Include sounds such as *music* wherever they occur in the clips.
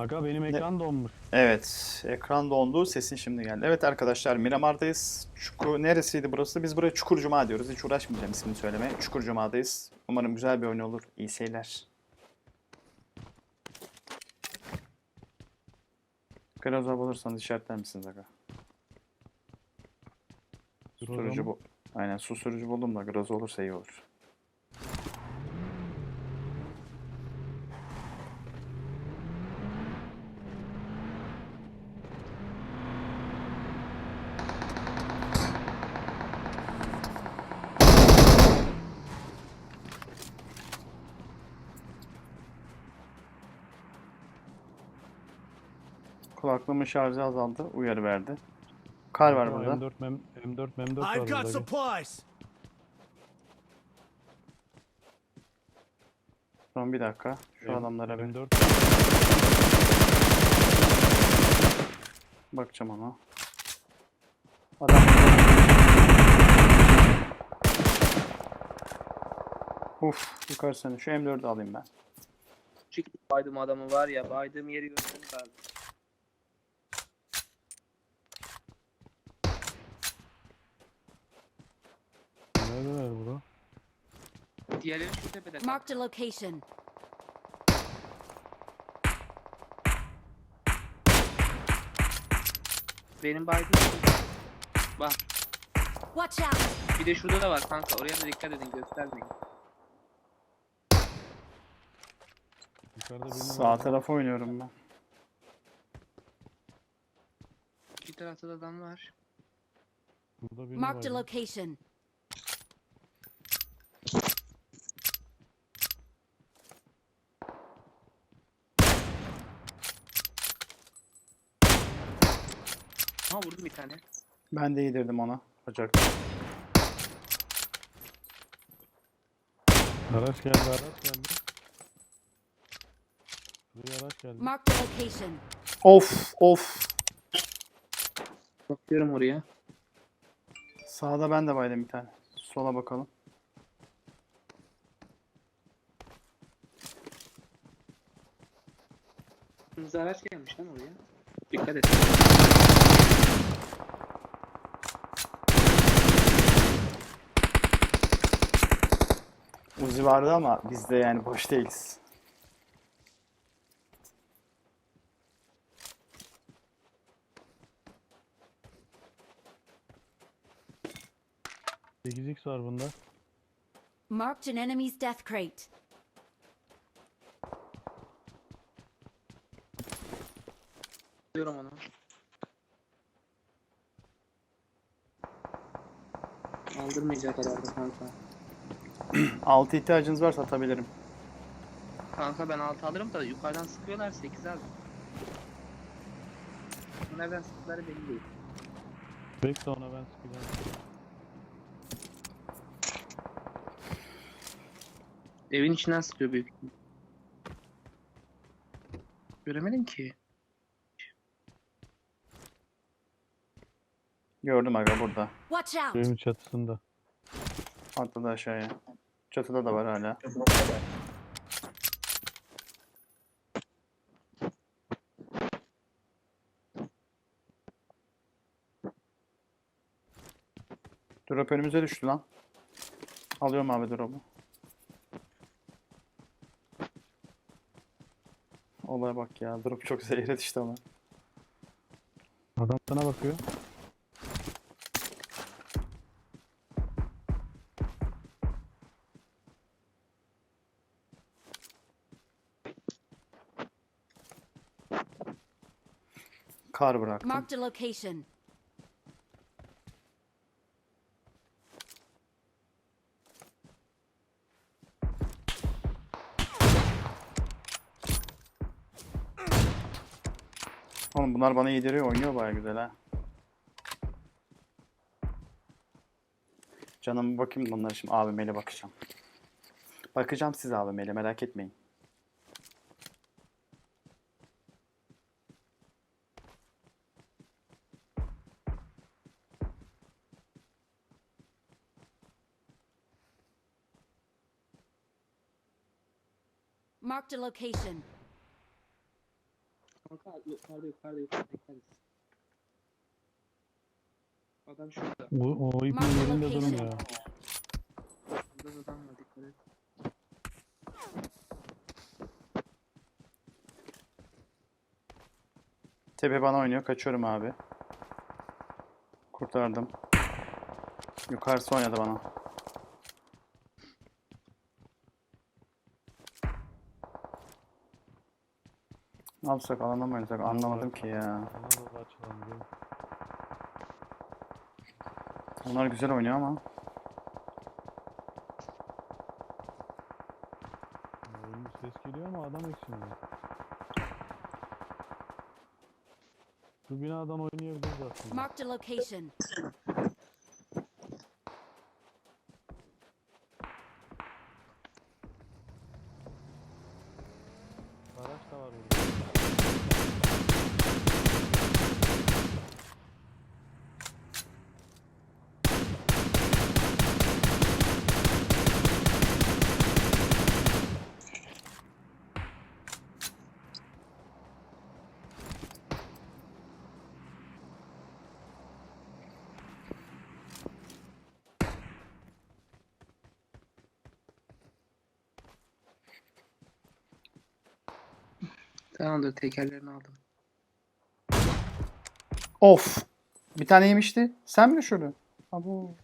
Aga benim ekran donmuş. Evet, ekran dondu. Sesin şimdi geldi. Evet arkadaşlar, Miramar'dayız. Çukur, neresiydi burası? Biz buraya Çukur Cuma diyoruz. Hiç uğraşmayacağım ismini söylemeye. Çukur Cuma'dayız. Umarım güzel bir oyun olur. İyi seyirler. Graza bulursanız işaretler misiniz aga? Susturucu bu. Aynen susturucu buldum da Graza olursa iyi olur. Kulaklığımın şarjı azaldı. Uyarı verdi. Kar var burada. M4 mem M4 M4 var I've got burada. supplies. Son bir dakika. Şu adamlara bir M4 bakacağım ona. Adam Uf, yukarı seni. Şu M4'ü alayım ben. Çıktı baydım adamı var ya baydığım yeri abi. Neredeler bura? Diğerleri şu tepede. Marked a location. Benim baydığım Bak Watch out! bir de şurada da var kanka oraya da dikkat edin göstermeyin. Yukarıda Sağ var. tarafa oynuyorum ben. Bir tarafta da adam var. Burada birini Marked a var. location. Ha vurdum bir tane. Ben de yedirdim ona. Bacak. Araç geldi araç geldi. Buraya araç geldi. Marked a location. Of of. Bakıyorum oraya. Sağda ben de baydım bir tane. Sola bakalım. Kırmızı araç gelmiş lan oraya. Dikkat et. Uzi vardı ama biz de yani boş değiliz. Sekiz x var bunda. Marked an enemy's death crate. Diyorum onu. Aldırmayacak herhalde kanka. *clears throat* Altı ihtiyacınız varsa atabilirim. Kanka ben 6 alırım da yukarıdan sıkıyorlar 8 al. Nereden sıktıkları belli değil. Bekle ona ben sıkacağım. Evin içinden sıkıyor büyük ihtimal. Göremedim ki. Gördüm aga burada. Watch out! Benim çatısında. Atladı aşağıya. Çatıda da var hala. Drop önümüze düştü lan. Alıyorum abi drop'u. Olaya bak ya. Drop çok yere düştü ama. Adam sana bakıyor. Kar bıraktım. Marked a location. Oğlum bunlar bana yediriyor oynuyor baya güzel ha. Canım bakayım bunlara şimdi AVM'yle bakacağım. Bakacağım siz AVM'yle merak etmeyin. Marked a location. Kanka yukarıda yukarıda yukarıda bekleriz. Adam şurada. O, o ipin Mark the yerinde location. durmuyor. Burada adam var dikkat et. Tepe bana oynuyor. Kaçıyorum abi. Kurtardım. Yukarısı oynadı bana. Ne yapsak alana mı oynasak anlamadım ki ya. Onlar güzel oynuyor ama. Ses geliyor ama adam eksiliyor. Şu binadan oynayabiliriz aslında. Marked a location. Araç da var burada. Tamamdır tekerlerini aldım. Of! Bir tane yemişti. Sen mi şunu? Abo.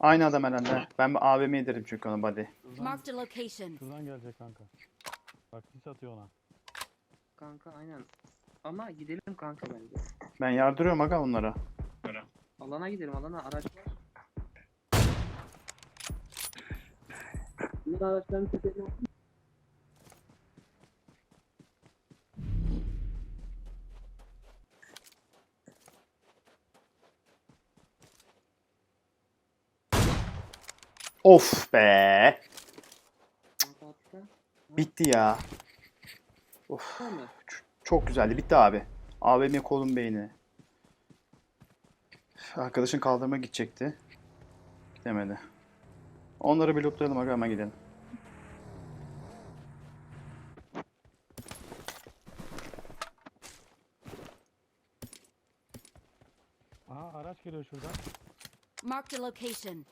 Aynı adam herhalde. Ben bir AVM derim çünkü ona body. Şuradan, Marked a location. şuradan gelecek kanka. Bak sis atıyor ona. Kanka aynen. Ama gidelim kanka bence. Ben yardırıyorum aga onlara. Alana gidelim alana araç var. Bunlar araçların tekerini Of be! Bitti ya. Of. Çok güzeldi. Bitti abi. AVM kolun beyni. Arkadaşın kaldırma gidecekti. Gidemedi. Onları bir lootlayalım aga hemen gidelim. Aha araç geliyor şuradan. Marked a location.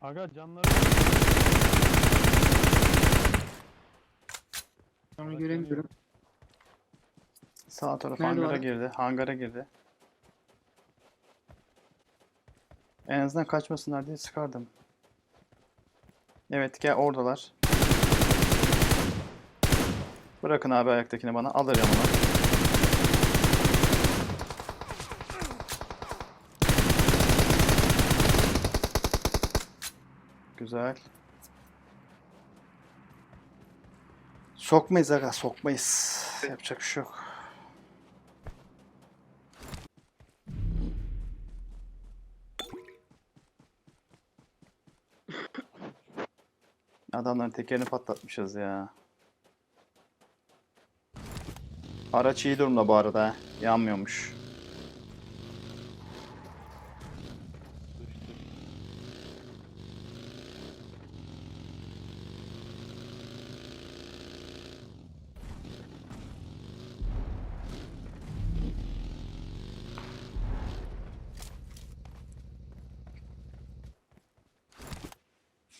Aga canları Onu Araç göremiyorum. Sağ taraf Nerede hangara var? girdi. Hangara girdi. En azından kaçmasınlar diye sıkardım. Evet gel oradalar. Bırakın abi ayaktakini bana. Alacağım onu. Güzel. Sokmayız aga sokmayız. Yapacak bir şey yok. Adamların tekerini patlatmışız ya. Araç iyi durumda bu arada. Yanmıyormuş.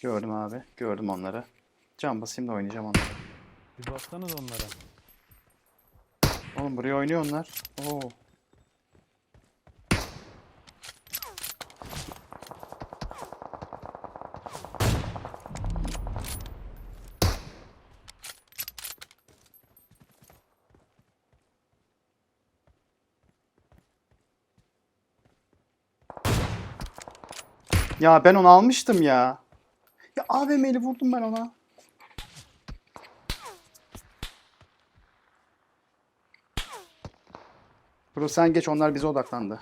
Gördüm abi. Gördüm onları. Can basayım da oynayacağım onları. Bir baksanız onlara. Oğlum buraya oynuyor onlar. Oo. Ya ben onu almıştım ya. AVM'li vurdum ben ona. Bro sen geç onlar bize odaklandı.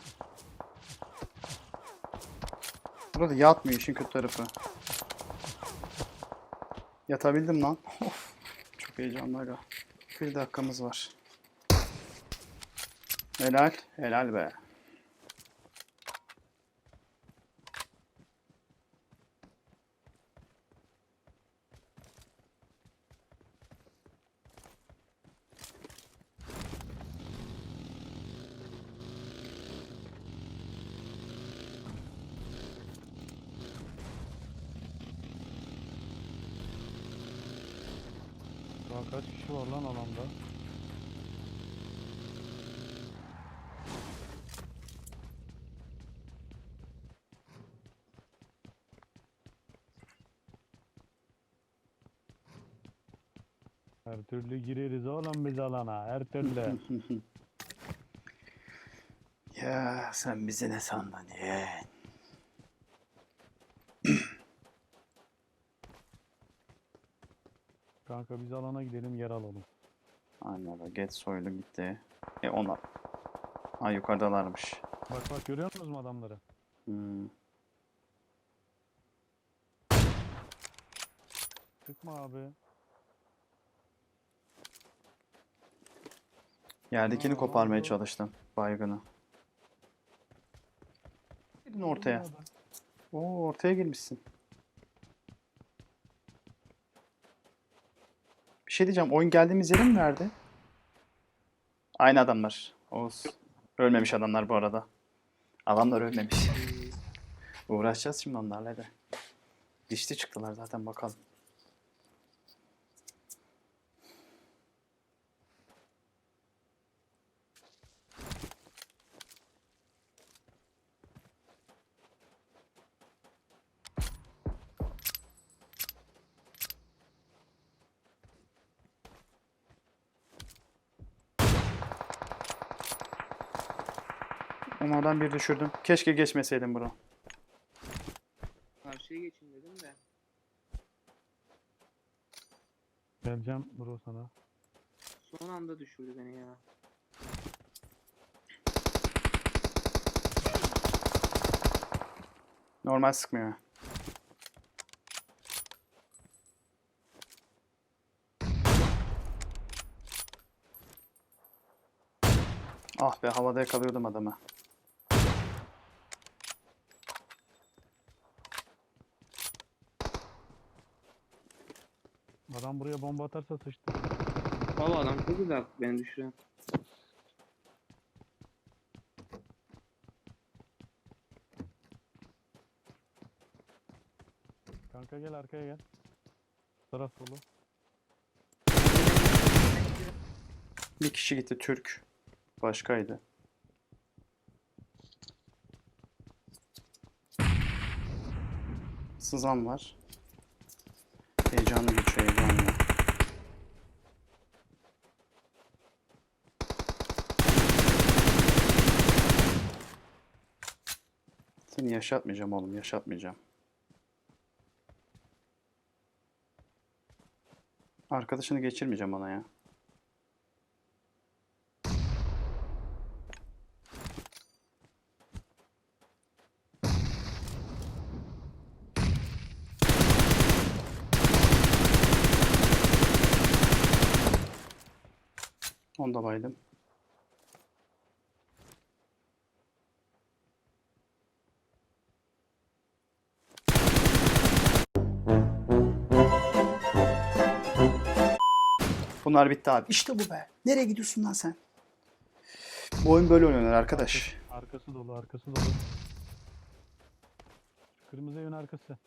Burada yatmıyor işin kötü tarafı. Yatabildim lan. Of, çok heyecanlı aga. Bir dakikamız var. Helal, helal be. Kaç kişi var lan alanda? Her türlü gireriz oğlum biz alana. Her türlü. *laughs* Ya sen bizi ne sandın yeğen? Kanka biz alana gidelim yer alalım. Anladım. Get soylu gitti. E onlar. Ha yukarıdalarmış. Bak bak görüyor musunuz adamları? Hmm. Sıkma abi. Yerdekini Aa, koparmaya oldu. çalıştım. Baygını. Gidin ortaya. Oo ortaya girmişsin. Bir şey diyeceğim. Oyun geldiğimiz yeri mi verdi? Aynı adamlar. Oğuz. Ölmemiş adamlar bu arada. Adamlar ölmemiş. Uğraşacağız şimdi onlarla da. Dişli çıktılar zaten bakalım. Onlardan bir düşürdüm. Keşke geçmeseydim bunu. Karşıya geçin dedim de. Geleceğim bro sana. Son anda düşürdü beni ya. Normal sıkmıyor. Ah be havada yakalıyordum adamı. Adam buraya bomba atarsa sıçtı. Baba adam çok güzel beni düşüren. Kanka gel arkaya gel. Taraf dolu. Bir kişi gitti Türk. Başkaydı. Sızan var. Heyecanlı geçiyor heyecanlı. Seni yaşatmayacağım oğlum yaşatmayacağım. Arkadaşını geçirmeyeceğim ona ya. Onu da baydım. Bunlar bitti abi. İşte bu be. Nereye gidiyorsun lan sen? Bu oyun böyle oynanır arkadaş. Arkası dolu, arkası dolu. Kırmızı evin arkası.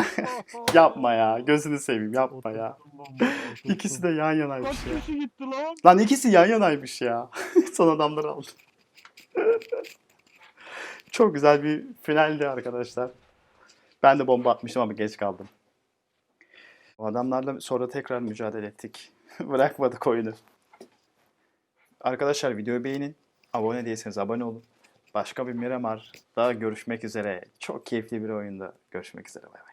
*laughs* Yapma ya. Gözünü seveyim yapma ya. İkisi de yan yanaymış Kaç ya. kişi gitti lan? Lan ikisi yan yanaymış ya. *laughs* Son adamları aldım. *laughs* Çok güzel bir finaldi arkadaşlar. Ben de bomba atmıştım ama geç kaldım. O adamlarla sonra tekrar mücadele ettik. Bırakmadık oyunu. Arkadaşlar videoyu beğenin. Abone değilseniz abone olun. Başka bir Miramar daha görüşmek üzere. Çok keyifli bir oyunda görüşmek üzere. Bay bay.